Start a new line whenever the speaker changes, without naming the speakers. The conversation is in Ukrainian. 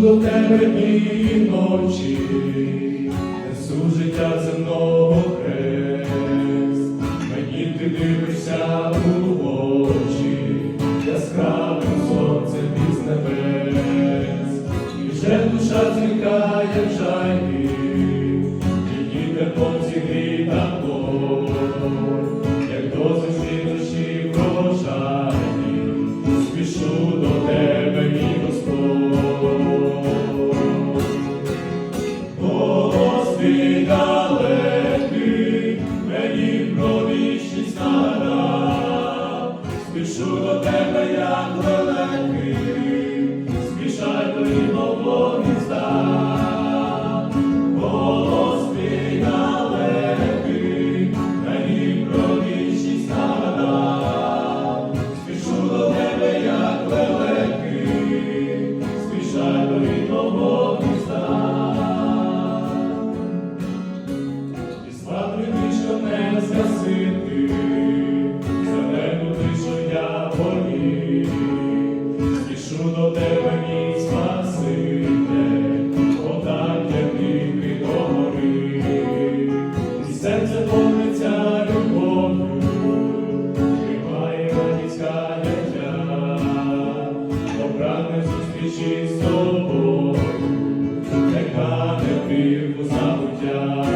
до тебе дні і ночі, несу життя земного хрест, мені ти дивишся у очі, яскравим сонцем із небес, і вже душа зникає в жайні, і теплом зігріта як до землі душі врожайні, спішу до заповниться любов'ю, приймає матіська дитя, обране зустрічі з тобою, яка не пів у забуття.